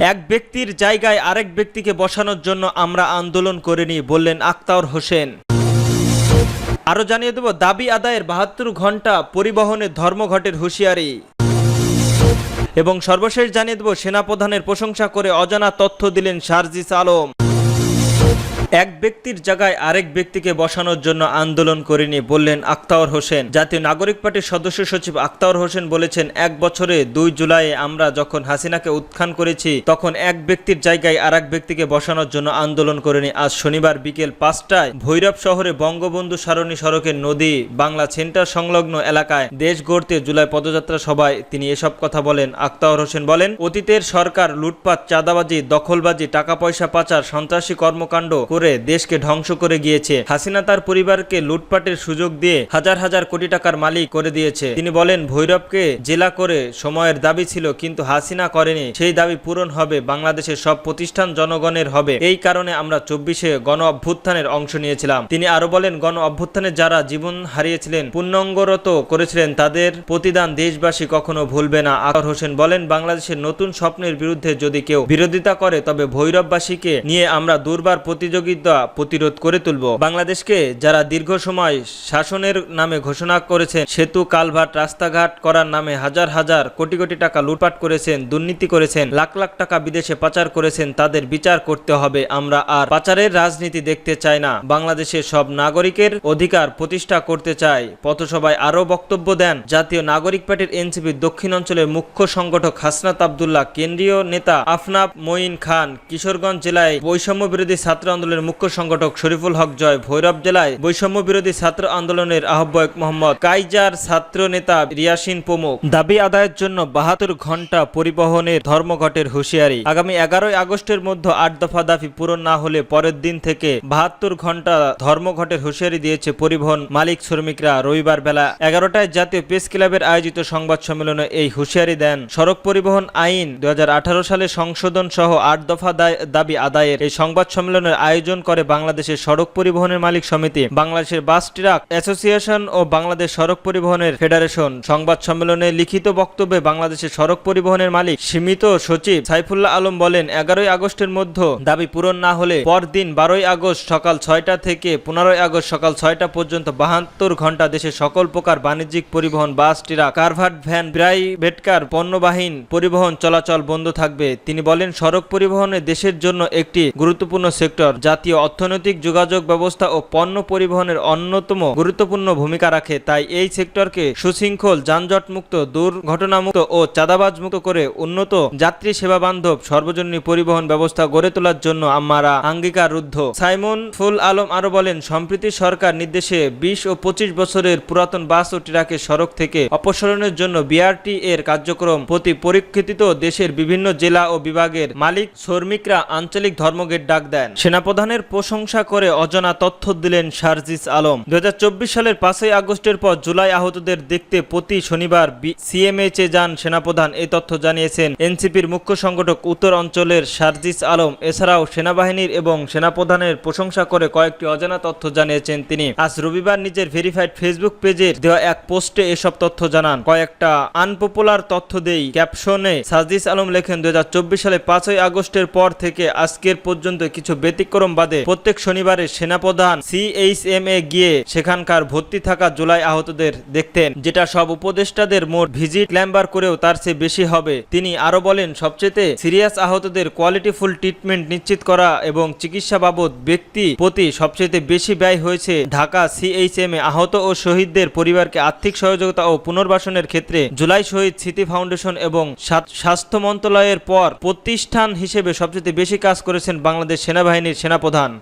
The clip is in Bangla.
এক ব্যক্তির জায়গায় আরেক ব্যক্তিকে বসানোর জন্য আমরা আন্দোলন করিনি, বললেন আক্তাউর হোসেন। আরও জানিয়ে দেব, দাবি আদায়ের বাহাত্তর ঘণ্টা পরিবহনে ধর্মঘটের হুঁশিয়ারি। এবং সর্বশেষ জানিয়ে দেব, সেনাপ্রধানের প্রশংসা করে অজানা তথ্য দিলেন শারজিস আলম। এক ব্যক্তির জায়গায় আরেক ব্যক্তিকে বসানোর জন্য আন্দোলন করেনি বললেন আক্তাউর হোসেন। জাতীয় নাগরিক পার্টির সদস্য সচিব আক্তাউর হোসেন বলেছেন, এক বছরে দুই জুলাই আমরা যখন হাসিনাকে উত্থান করেছি, তখন এক ব্যক্তির জায়গায় আরেক ব্যক্তিকে বসানোর জন্য আন্দোলন করেনি। আজ শনিবার বিকেল পাঁচটায় ভৈরব শহরে বঙ্গবন্ধু সারণী সড়কের নদী বাংলা সেন্টার সংলগ্ন এলাকায় দেশ গড়তে জুলাই পদযাত্রা সভায় তিনি এসব কথা বলেন। আক্তাউর হোসেন বলেন, অতীতের সরকার, লুটপাট, চাঁদাবাজি, দখলবাজি টাকা পয়সা পাচার, সন্ত্রাসী কর্মকাণ্ড করে দেশকে ধ্বংস করে গিয়েছে। হাসিনা তার পরিবারকে লুটপাটের সুযোগ দিয়ে হাজার হাজার কোটি টাকার মালিক করে দিয়েছে। তিনি বলেন, ভৈরবকে জেলা করে সময়ের দাবি ছিল, কিন্তু হাসিনা করেনি। সেই দাবি পূরণ হবে, বাংলাদেশের সব প্রতিষ্ঠান জনগণের হবে। এই কারণে আমরা চব্বিশে গণ অভ্যুত্থানের অংশ নিয়েছিলাম। তিনি আরও বলেন, গণ অভ্যুত্থানে যারা জীবন হারিয়েছিলেন পূর্ণাঙ্গরত করেছিলেন, তাদের প্রতিদান দেশবাসী কখনো ভুলবে না। আকর হোসেন বলেন, বাংলাদেশের নতুন স্বপ্নের বিরুদ্ধে যদি কেউ বিরোধিতা করে, তবে ভৈরববাসীকে নিয়ে আমরা দুর্বার প্রতিযোগিতা প্রতিরোধ করে তুলব। বাংলাদেশকে যারা দীর্ঘ সময় শাসনের নামে ঘোষণা করেছেন, সেতু, কালভার্ট, রাস্তাঘাট করার নামে হাজার হাজার কোটি কোটি টাকা লুটপাট করেছেন, দুর্নীতি করেছেন, লাখ লাখ টাকা বিদেশে পাচার করেছেন, তাদের বিচার করতে হবে। আমরা আর পাচারের রাজনীতি দেখতে চাই না। বাংলাদেশের সব নাগরিকের অধিকার প্রতিষ্ঠা করতে চাই। পথসভায় আরও বক্তব্য দেন জাতীয় নাগরিক পার্টির এনসিপির দক্ষিণ অঞ্চলের মুখ্য সংগঠক হাসনাত আবদুল্লাহ, কেন্দ্রীয় নেতা আফনাব মঈন খান, কিশোরগঞ্জ জেলায় বৈষম্য বিরোধী ছাত্র আন্দোলনের মুখ্য সংগঠক শরীফুল হক জয় ভৈরব জেলায় বৈষম্য বিরোধী ছাত্র আন্দোলনের আহ্বায়ক মোহাম্মদ কাইজার ছাত্র নেতা রিয়াসিন প্রমুখ। দাবি আদায়ের জন্য বাহাত্তর ঘণ্টা পরিবহনের ধর্মঘটের হুঁশিয়ারি। আগামী এগারোই আগস্টের মধ্যে আট দফা দাবি পূরণ না হলে পরের দিন থেকে বাহাত্তর ঘণ্টা ধর্মঘটের হুঁশিয়ারি দিয়েছে পরিবহন মালিক শ্রমিকরা। রবিবার বেলা এগারোটায় জাতীয় প্রেস ক্লাবের আয়োজিত সংবাদ সম্মেলনে এই হুঁশিয়ারি দেন সড়ক পরিবহন আইন দু হাজার আঠারো সালে সংশোধন সহ আট দফা দাবি আদায়ের। এই সংবাদ সম্মেলনের আয়োজন করে বাংলাদেশের সড়ক পরিবহনের মালিক সমিতি, বাংলাদেশের বাস ট্রাক অ্যাসোসিয়েশন ও বাংলাদেশ সড়ক পরিবহনের ফেডারেশন। সংবাদ সম্মেলনে লিখিত বক্তব্যে বাংলাদেশের সড়ক পরিবহনের মালিক সীমিত সচিব সাইফুল্লাহ আলম বলেন, এগারোই আগস্টের মধ্যে দাবি পূরণ না হলে পরদিন বারোই আগস্ট সকাল ছয়টা থেকে পনেরোই আগস্ট সকাল ছয়টা পর্যন্ত বাহাত্তর ঘণ্টা দেশের সকল প্রকার বাণিজ্যিক পরিবহন, bus, truck covered van, private car, পণ্যবাহীন পরিবহন চলাচল বন্ধ থাকবে। তিনি বলেন, সড়ক পরিবহনে দেশের জন্য একটি গুরুত্বপূর্ণ সেক্টর জাতীয় অর্থনৈতিক যোগাযোগ ব্যবস্থা ও পণ্য পরিবহনের অন্যতম গুরুত্বপূর্ণ ভূমিকা রাখে, তাই এই সেক্টরকে সুশৃঙ্খল যানজট মুক্ত দুর্ঘটনামুক্ত ও চাঁদাবাজ মুক্ত করে উন্নত যাত্রী সেবা বান্ধব সর্বজনীন পরিবহন ব্যবস্থা গড়ে তোলার জন্য আমরা আঙ্গীকার রুদ্ধ সাইমন ফুল আলম আরও বলেন, সম্প্রতি সরকার নির্দেশে বিশ ও পঁচিশ বছরের পুরাতন বাস ও ট্রাকের সড়ক থেকে অপসারণের জন্য বিআরটি এর কার্যক্রম প্রতি পরীক্ষিত দেশের বিভিন্ন জেলা ও বিভাগের মালিক, শ্রমিকরা আঞ্চলিক ধর্মঘের ডাক দেন। সেনাপ্রধানের প্রশংসা করে অজানা তথ্য দিলেন শারজিস আলম। দুই হাজার চব্বিশ সালের পাঁচই আগস্টের পর জুলাই আহতদের দেখতে প্রতি শনিবার সিএমএইচে যান সেনাপ্রধান। এই তথ্য জানিয়েছেন এনসিপির মুখ্য সংগঠক উত্তর অঞ্চলের শারজিস আলম। এছাড়াও সেনাবাহিনীর এবং সেনাপ্রধানের প্রশংসা করে কয়েকটি অজানা তথ্য জানিয়েছেন তিনি। আজ রবিবার নিজের ভেরিফাইড ফেসবুক পেজে দেওয়া এক পোস্টে এসব তথ্য জানান। কয়েকটা আনপপুলার তথ্য দেই। ক্যাপশনে সাজিস আলম লেখেন দু হাজার চব্বিশ সালে পাঁচই আগস্টের পর থেকে আজকের পর্যন্ত কিছু ব্যতিক্রম বাদে প্রত্যেক শনিবারে সেনাপ্রধান সিএইচএম এ গিয়ে সেখানকার ভর্তি থাকা জুলাই আহতদের দেখতেন, যেটা সব উপদেষ্টাদের মোট ভিজিট ক্ল্যাম্বার করেও তার চেয়ে বেশি হবে। তিনি আরও বলেন সবচেয়ে সিরিয়াস আহতদের কোয়ালিটিফুল ট্রিটমেন্ট নিশ্চিত করা এবং চিকিৎসা বাবদ ব্যক্তি প্রতি সবচেয়ে বেশি ব্যয় হয়েছে ঢাকা সিএইচএম এ আহত ও শহীদদের পরিবারকে আর্থিক সহযোগিতা ও পুনর্বাসনের ক্ষেত্রে জুলাই শহীদ স্মৃতি ফাউন্ডেশন এবং স্বাস্থ্য মন্ত্রণালয়ের পর প্রতিষ্ঠান হিসেবে সবচেয়ে বেশি কাজ করেছেন বাংলাদেশ সেনাবাহিনীর সেনাপ্রধান